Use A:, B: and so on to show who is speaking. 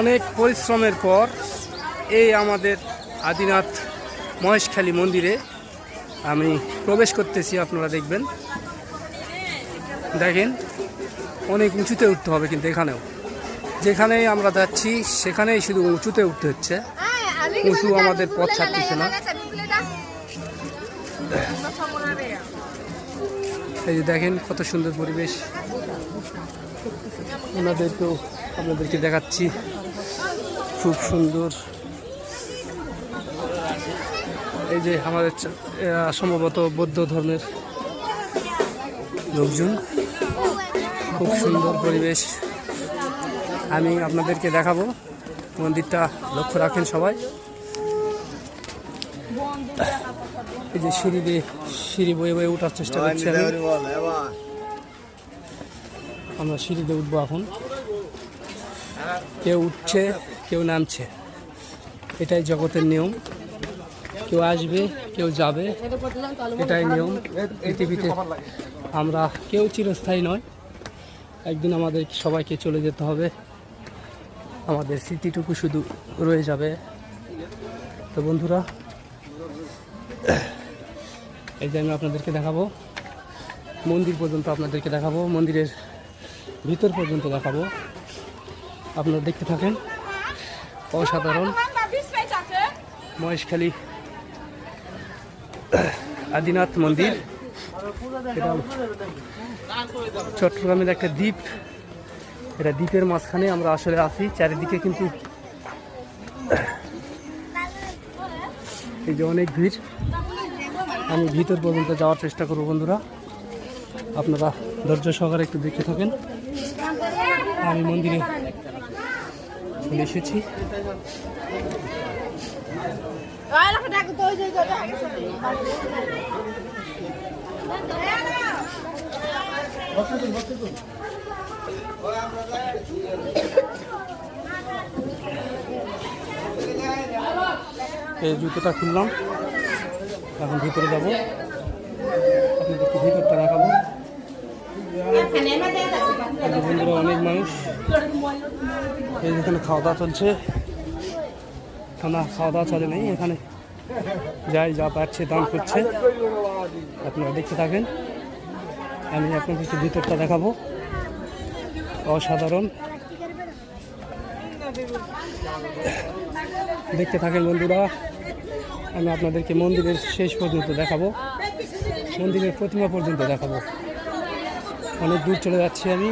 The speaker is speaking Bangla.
A: অনেক পরিশ্রমের পর এই আমাদের আদিনাথ মহেশখালী মন্দিরে আমি প্রবেশ করতেছি, আপনারা দেখবেন। দেখেন, অনেক উঁচুতে উঠতে হবে কিন্তু এখানেও। যেখানেই আমরা যাচ্ছি, সেখানেই শুধু উঁচুতে উঠতে হচ্ছে।
B: উঁচু আমাদের পথ ছাড়তেছে না।
A: এই যে দেখেন কত সুন্দর পরিবেশ। ওনাদেরকেও আপনাদেরকে দেখাচ্ছি। খুব সুন্দর। এই যে আমাদের সম্ভবত বৌদ্ধ ধর্মের লোকজন। খুব সুন্দর পরিবেশ। আমি আপনাদেরকে দেখাবো। মন্দিরটা লক্ষ্য রাখেন সবাই। এই যে সিঁড়ি দিয়ে সিঁড়ি বয়ে বয়ে ওঠার চেষ্টা করছি আমি। আমরা সিঁড়িতে উঠবো এখন। কেউ উঠছে, কেউ নামছে। এটাই জগতের নিয়ম। কেউ আসবে, কেউ যাবে, এটাই নিয়ম। পৃথিবীতে আমরা কেউ চিরস্থায়ী নয় একদিন আমাদের সবাইকে চলে যেতে হবে। আমাদের স্মৃতিটুকু শুধু রয়ে যাবে। তো বন্ধুরা, এই যে আমি আপনাদেরকে দেখাবো, মন্দির পর্যন্ত আপনাদেরকে দেখাবো, মন্দিরের ভিতর পর্যন্ত দেখাবো। আপনারা দেখতে থাকেন। অসাধারণ। মহেশখালী আদিনাথ মন্দির। চট্টগ্রামের একটা দ্বীপ। এটা দ্বীপের মাঝখানে আমরা আসলে আছি। চারিদিকে কিন্তু এই যে অনেক ভিড়। আমি ভিতর পর্যন্ত যাওয়ার চেষ্টা করব বন্ধুরা। আপনারা ধৈর্য সহকারে একটু দেখতে থাকেন। আমি মন্দিরে চলে এসেছি। এই জুতোটা খুললাম। এখন ভিতরে যাব। আপনাদেরকে ভিতরটা যে অনেক মানুষ। এই যেখানে খাওয়া দাওয়া চলছে। না খাওয়া দাওয়া চলে নেই, এখানে যাই, যা পাচ্ছে দান করছে। আপনারা দেখতে থাকেন। আমি আপনাদেরকে ভিতরটা দেখাবো। অসাধারণ। দেখতে থাকেন বন্ধুরা, আমি আপনাদেরকে মন্দিরের শেষ পর্যন্ত দেখাবো। মন্দিরের প্রতিমা পর্যন্ত দেখাবো। অনেক দূর চলে যাচ্ছি আমি।